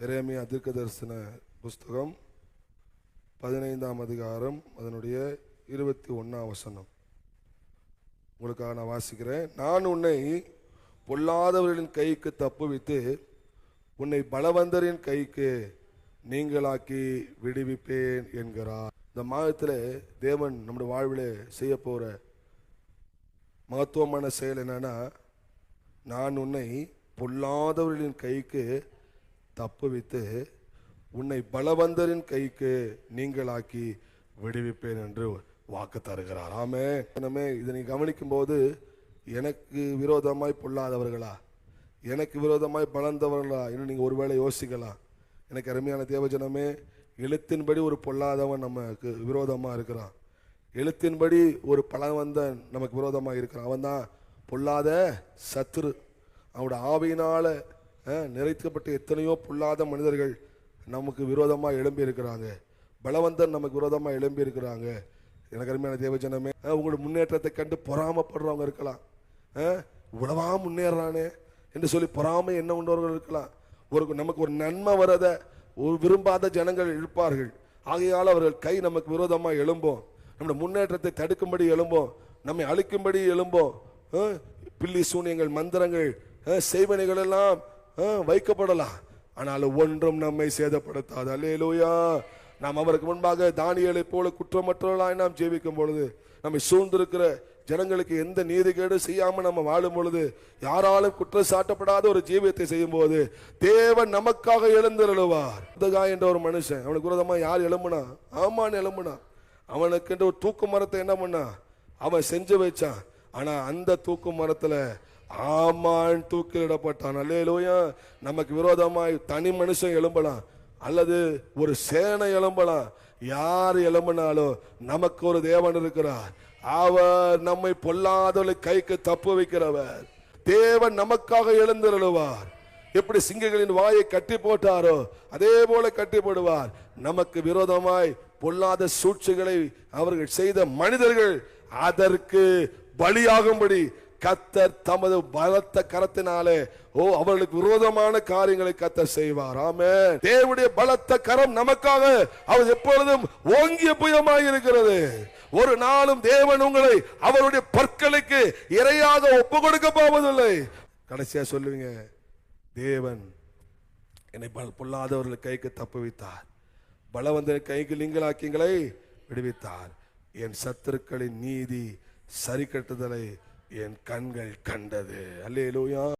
இறைமையா தீர்க்க தரிசன புஸ்தகம் பதினைந்தாம் அதிகாரம் அதனுடைய இருபத்தி ஒன்றாம் வசனம். உங்களுக்காக நான் வாசிக்கிறேன். நான் உன்னை பொல்லாதவர்களின் கைக்கு தப்புவித்து உன்னை பலவந்தரின் கைக்கு நீங்களாக்கி விடுவிப்பேன் என்கிறார். இந்த மாதத்தில் தேவன் நம்முடைய வாழ்வில் செய்ய போகிற மகத்துவமான செயல் என்னன்னா நான் உன்னை பொல்லாதவர்களின் கைக்கு தப்புவித்து உன்னை பலவந்தரின் கைக்கு நீங்களாக்கி விடுவிப்பேன் என்று வாக்கு தருகிறார். ஆமே எனவே இதனை கவனிக்கும் போது எனக்கு விரோதமாய் பொல்லாதவர்களா? எனக்கு விரோதமாய் பலந்தவர்களா? இன்னும் நீங்கள் ஒருவேளை யோசிக்கலாம். எனக்கு அருமையான தேவஜனமே எழுத்தின்படி ஒரு பொல்லாதவன் நமக்கு விரோதமாக இருக்கிறான். எழுத்தின்படி ஒரு பலவந்தன் நமக்கு விரோதமாக இருக்கிறான். அவன் தான் பொல்லாத சத்துரு. அவனோட ஆவியினால் நிறைக்கப்பட்ட எத்தனையோ பொல்லாத மனிதர்கள் நமக்கு விரோதமாக எழும்பி இருக்கிறாங்க பலவந்தன் நமக்கு விரோதமாக எழும்பி இருக்கிறாங்க எனக்கு அருமையான தேவஜனமே உங்களோட முன்னேற்றத்தை கண்டு பொறாமப்படுறவங்க இருக்கலாம். இவ்வளவா முன்னேறானே என்று சொல்லி பொறாமை என்ன உண்டவர்கள் இருக்கலாம். ஒரு நமக்கு ஒரு நன்மை வரத ஒரு விரும்பாத ஜனங்கள் இழுப்பார்கள் ஆகையால் அவர்கள் கை நமக்கு விரோதமாக எழும்போம். நம்முடைய முன்னேற்றத்தை தடுக்கும்படி எழும்போம். நம்மை அழிக்கும்படி எழும்போம். பில்லி சூனியங்கள் மந்திரங்கள் செய்வனைகள் எல்லாம் வைக்கப்படலாம். ஆனால் ஒன்றும் நம்மை சேதப்படுத்தாது. அல்லேலூயா. நாம் அவருக்கு முன்பாக தானியலை போல குற்றமற்றவர்களாய் நாம் ஜீவிக்கும் பொழுது நம்மை சூழ்ந்திருக்கிற ஜனங்களுக்கு எந்த நீதிகேடு செய்யாமல் நம்ம வாழும் பொழுது யாராலும் குற்றம் சாட்டப்படாத ஒரு ஜீவியத்தை செய்யும் போது தேவன் நமக்காக எழுந்திருவார் உத்தகா என்ற ஒரு மனுஷன். அவனுக்கு விரோதமா யார் எழும்புனா? ஆமான்னு எழும்புனா. அவனுக்கு ஒரு தூக்கு மரத்தை என்ன பண்ணா? அவன் செஞ்சு வச்சான். ஆனா அந்த தூக்கு மரத்துல ஆமான் தூக்கிலிடப்பட்டான். அல்லேலூயா. நமக்கு விரோதமாய் தனி மனுஷன் எழும்பலாம். அல்லது ஒரு சேனை எழும்பலாம். யார் எழும்பினாலும் நமக்கு ஒரு தேவன் இருக்கிறார். அவர் நம்மை பொல்லாதவளை கைக்கு தப்பு வைக்கிறவர். தேவன் நமக்காக எழுந்திருளுவார் எப்படி சிங்கங்களின் வாயை கட்டி போட்டாரோ அதே போல கட்டி போடுவார். நமக்கு விரோதமாய் பொல்லாத சூழ்ச்சிகளை அவர்கள் செய்த மனிதர்கள் அதற்கு பலியாகும்படி கத்தர் தமது பலத்த கரத்தினாலே ஓ அவர்களுக்கு விரோதமான காரியங்களை கத்தர் செய்வார். ஆமே தேவனுடைய பலத்த கரம் நமக்காக அவர் எப்பொழுதும் ஓங்கிய புயமாக இருக்கிறது. ஒரு நாளும் தேவன் உங்களை அவருடைய பற்களுக்கு இரையாக ஒப்பு கொடுக்க போவதில்லை. கடைசியா சொல்லுவீங்க தேவன் என்னை பல பொல்லாதவர்கள் கைக்கு தப்புவித்தார் பலவந்தன் கைக்கு நீங்களாக்கிங்களை விடுவித்தார். என் சத்துருக்களின் நீதி சரி கட்டுதலை என் கண்கள் கண்டது. அல்லேலூயா.